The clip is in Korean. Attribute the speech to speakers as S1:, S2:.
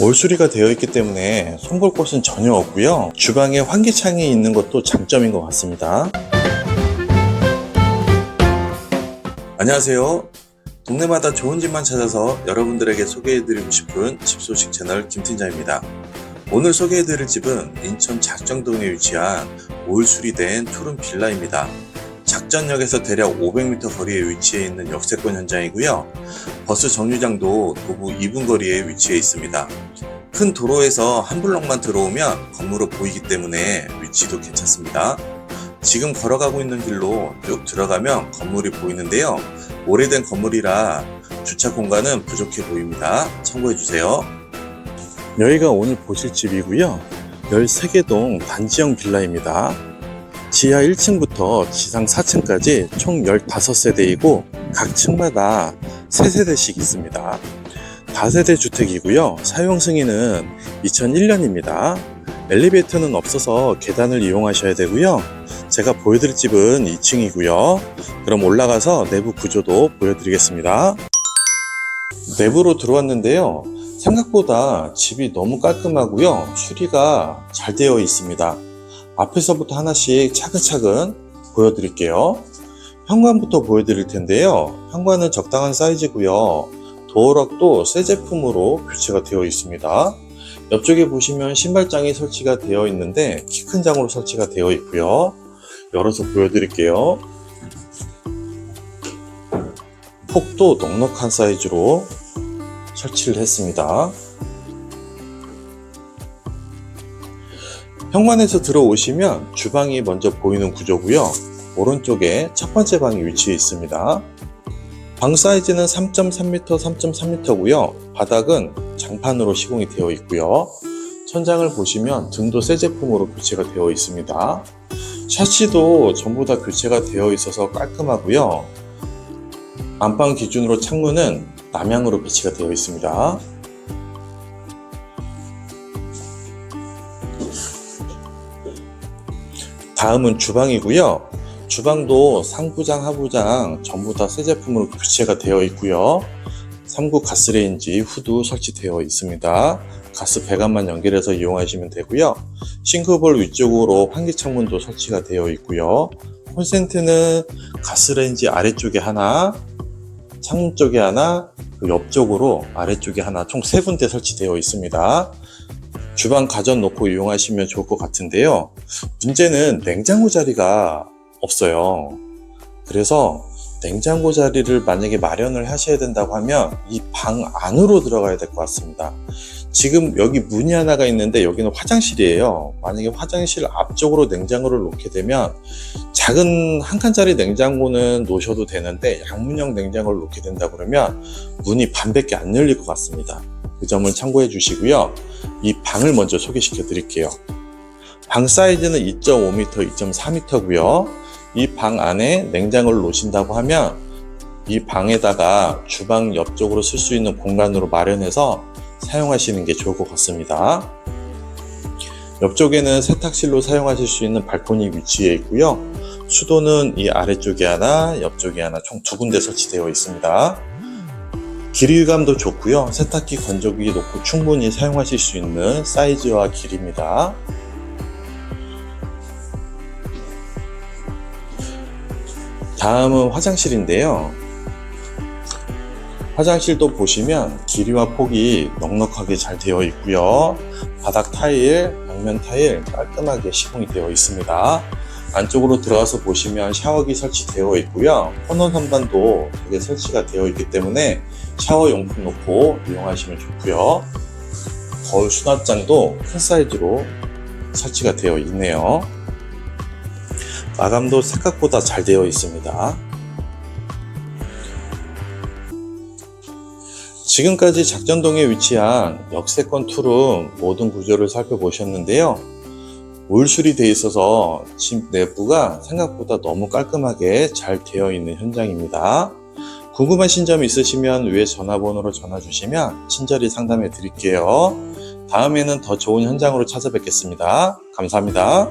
S1: 올수리가 되어 있기 때문에 손볼 곳은 전혀 없고요. 주방에 환기창이 있는 것도 장점인 것 같습니다. 안녕하세요. 동네마다 좋은 집만 찾아서 여러분들에게 소개해드리고 싶은 집 소식 채널 김팀장입니다. 오늘 소개해드릴 집은 인천 작정동에 위치한 올수리된 투룸 빌라입니다. 작전역에서 대략 500m 거리에 위치해 있는 역세권 현장이고요. 버스 정류장도 도보 2분 거리에 위치해 있습니다. 큰 도로에서 한 블럭만 들어오면 건물로 보이기 때문에 위치도 괜찮습니다. 지금 걸어가고 있는 길로 쭉 들어가면 건물이 보이는데요. 오래된 건물이라 주차 공간은 부족해 보입니다. 참고해 주세요. 여기가 오늘 보실 집이고요. 13개 동 단지형 빌라입니다. 지하 1층부터 지상 4층까지 총 15세대이고 각 층마다 3세대씩 있습니다. 다세대 주택이고요. 사용 승인은 2001년입니다. 엘리베이터는 없어서 계단을 이용하셔야 되고요. 제가 보여드릴 집은 2층이고요. 그럼 올라가서 내부 구조도 보여드리겠습니다. 내부로 들어왔는데요. 생각보다 집이 너무 깔끔하고요. 수리가 잘 되어 있습니다. 앞에서부터 하나씩 차근차근 보여드릴게요. 현관부터 보여드릴 텐데요. 현관은 적당한 사이즈고요. 도어락도 새 제품으로 교체가 되어 있습니다. 옆쪽에 보시면 신발장이 설치가 되어 있는데 키 큰 장으로 설치가 되어 있고요. 열어서 보여드릴게요. 폭도 넉넉한 사이즈로 설치를 했습니다. 현관에서 들어오시면 주방이 먼저 보이는 구조고요. 오른쪽에 첫 번째 방이 위치해 있습니다. 방 사이즈는 3.3m, 3.3m고요. 바닥은 장판으로 시공이 되어 있고요. 천장을 보시면 등도 새 제품으로 교체가 되어 있습니다. 샤시도 전부 다 교체가 되어 있어서 깔끔하고요. 안방 기준으로 창문은 남향으로 배치가 되어 있습니다. 다음은 주방이고요. 주방도 상부장, 하부장 전부 다 새 제품으로 교체가 되어 있고요. 3구 가스레인지 후드 설치되어 있습니다. 가스 배관만 연결해서 이용하시면 되고요. 싱크볼 위쪽으로 환기 창문도 설치가 되어 있고요. 콘센트는 가스레인지 아래쪽에 하나, 창문 쪽에 하나, 그 옆쪽으로 아래쪽에 하나 총 세 군데 설치되어 있습니다. 주방 가전 놓고 이용하시면 좋을 것 같은데요. 문제는 냉장고 자리가 없어요. 그래서 냉장고 자리를 만약에 마련을 하셔야 된다고 하면 이 방 안으로 들어가야 될 것 같습니다. 지금 여기 문이 하나가 있는데 여기는 화장실이에요. 만약에 화장실 앞쪽으로 냉장고를 놓게 되면 작은 한 칸짜리 냉장고는 놓으셔도 되는데 양문형 냉장고를 놓게 된다 그러면 문이 반밖에 안 열릴 것 같습니다. 그 점을 참고해 주시고요. 이 방을 먼저 소개시켜 드릴게요. 방 사이즈는 2.5m, 2.4m고요. 이 방 안에 냉장고를 놓으신다고 하면 이 방에다가 주방 옆쪽으로 쓸 수 있는 공간으로 마련해서 사용하시는 게 좋을 것 같습니다. 옆쪽에는 세탁실로 사용하실 수 있는 발코니 위치해 있고요. 수도는 이 아래쪽에 하나, 옆쪽에 하나 총 두 군데 설치되어 있습니다. 길이감도 좋고요. 세탁기 건조기 놓고 충분히 사용하실 수 있는 사이즈와 길입니다. 다음은 화장실인데요. 화장실도 보시면 길이와 폭이 넉넉하게 잘 되어 있고요. 바닥 타일, 벽면 타일 깔끔하게 시공이 되어 있습니다. 안쪽으로 들어가서 보시면 샤워기 설치되어 있고요. 코너 선반도 두개 설치가 되어 있기 때문에 샤워 용품 놓고 이용하시면 좋고요. 거울 수납장도 큰 사이즈로 설치가 되어 있네요. 마감도 생각보다 잘 되어 있습니다. 지금까지 작전동에 위치한 역세권 투룸 모든 구조를 살펴보셨는데요. 올술이 되어 있어서 집 내부가 생각보다 너무 깔끔하게 잘 되어 있는 현장입니다. 궁금하신 점 있으시면 위에 전화번호로 전화 주시면 친절히 상담해 드릴게요. 다음에는 더 좋은 현장으로 찾아뵙겠습니다. 감사합니다.